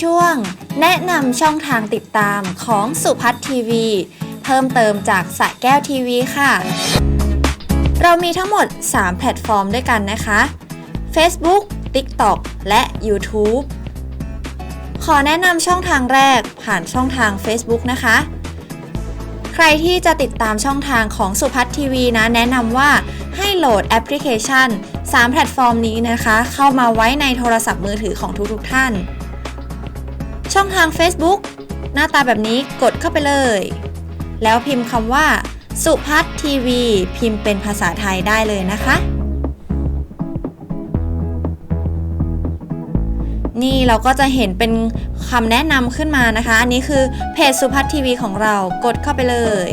ช่วง แนะนำช่องทางติดตามของสุพัฒน์ทีวี เพิ่มเติมจากสะแก้วทีวีค่ะ เรามีทั้งหมด 3 แพลตฟอร์มด้วยกันนะคะ Facebook TikTok และ YouTube ขอแนะนำช่องทางแรกผ่านช่องทาง Facebook นะคะ ใครที่จะติดตามช่องทางของสุพัฒน์ทีวีนะ แนะนำว่าให้โหลดแอปพลิเคชัน 3 แพลตฟอร์มนี้นะคะ เข้ามาไว้ในโทรศัพท์มือถือของทุกๆท่าน ช่องทาง Facebook หน้าตาแบบนี้กดเข้าไปเลย แล้วพิมพ์คำว่า สุพัฒน์ทีวี พิมพ์เป็นภาษาไทยได้เลยนะคะ นี่เราก็จะเห็นเป็นคำแนะนำขึ้นมานะคะ อันนี้คือเพจสุพัฒน์ทีวีของเรากดเข้าไปเลย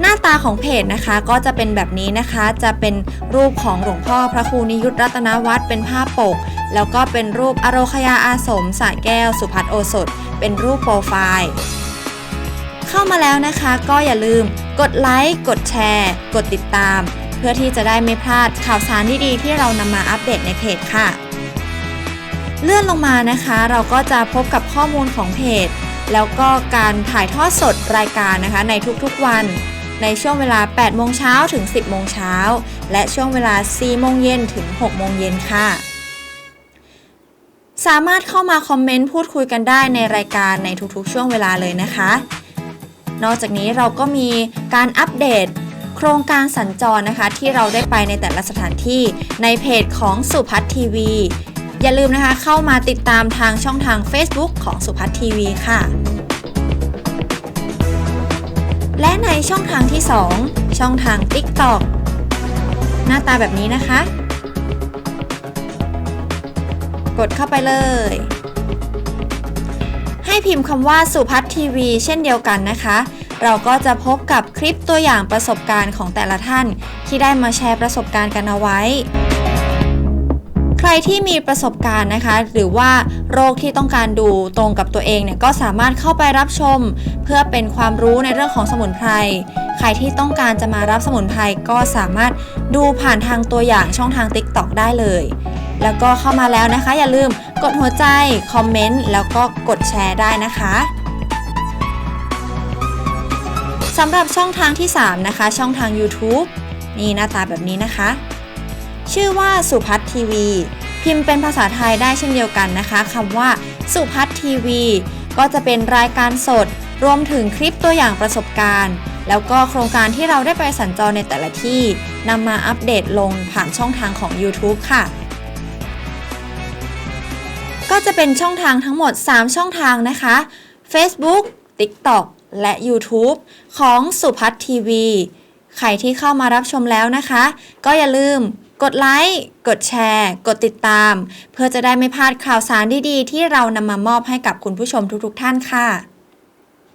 หน้าตาของเพจนะคะก็จะเป็นแบบนี้นะคะ จะเป็นรูปของหลวงพ่อพระครูนิยุทธรัตนวัฒน์เป็นภาพปก แล้วก็เป็นรูปอโรคยาอาสมสระแก้ว สุพัฒโอสถ เป็นรูปโปรไฟล์ เข้ามาแล้วนะคะก็อย่าลืมกดไลค์กดแชร์ กดติดตาม เพื่อที่จะได้ไม่พลาดข่าวสารดีๆที่เรานำมาอัปเดตในเพจค่ะ เลื่อนลงมานะคะ เราก็จะพบกับข้อมูลของเพจ แล้วก็การถ่ายทอดสดรายการนะคะในทุกๆวัน ในช่วงเวลา 8 โมงเช้าถึง 10 โมงเช้า และช่วงเวลา 4 โมงเย็นถึง 6 โมงเย็นค่ะ สามารถเข้ามาคอมเมนต์พูดคุยกันได้ในรายการในทุกๆ ช่วงเวลาเลยนะคะ นอกจากนี้เราก็มีการอัปเดตโครงการสัญจรนะคะ ที่เราได้ไปในแต่ละสถานที่ในเพจของสุพัฒน์ทีวี อย่าลืมนะคะเข้ามาติดตามทางช่องทาง Facebook ของสุพัฒน์ทีวีค่ะ และในช่องทางที่ 2 ช่องทาง TikTok หน้าตาแบบนี้นะคะ กดเข้าไปเลย ให้พิมพ์คำว่าสุพัฒน์ทีวีเช่นเดียวกันนะคะ เราก็จะพบกับคลิปตัวอย่างประสบการณ์ของแต่ละท่าน ที่ได้มาแชร์ประสบการณ์กันเอาไว้ รที่มีประสบการณ์นะคะ หรือว่าโรคที่ต้องการดูตรงกับตัวเองเนี่ยก็สามารถเข้าไปรับชม เพื่อเป็นความรู้ในเรื่องของสมุนไพรใครที่ต้องการจะมารับสมุนไพรก็สามารถดูผ่านทางตัวอย่างช่องทาง TikTok ได้เลย แล้วก็เข้ามาแล้วนะคะ อย่าลืมกดหัวใจ คอมเมนต์ แล้วก็กดแชร์ได้นะคะสำหรับช่องทางที่ 3 นะคะ ช่องทาง YouTube นี่หน้าตาแบบนี้นะคะ ชื่อว่าสุพัฒน์ทีวี พิมพ์เป็นภาษาไทยได้เช่นเดียวกันนะคะคำว่าสุพัฒน์ทีวี ก็จะเป็นรายการสด รวมถึงคลิปตัวอย่างประสบการณ์ แล้วก็โครงการที่เราได้ไปสัญจรในแต่ละที่นำมาอัปเดตลงผ่านช่องทางของ YouTube ค่ะ ก็จะเป็นช่องทางทั้งหมด 3 ช่องทางนะคะ Facebook TikTok และ YouTube ของสุพัฒน์ทีวี ใครที่เข้ามารับชมแล้วนะคะ ก็อย่าลืม กดไลค์ กดแชร์ กดติดตาม เพื่อจะได้ไม่พลาดข่าวสารดีๆ ที่เรานำมามอบให้กับคุณผู้ชมทุกๆท่านค่ะ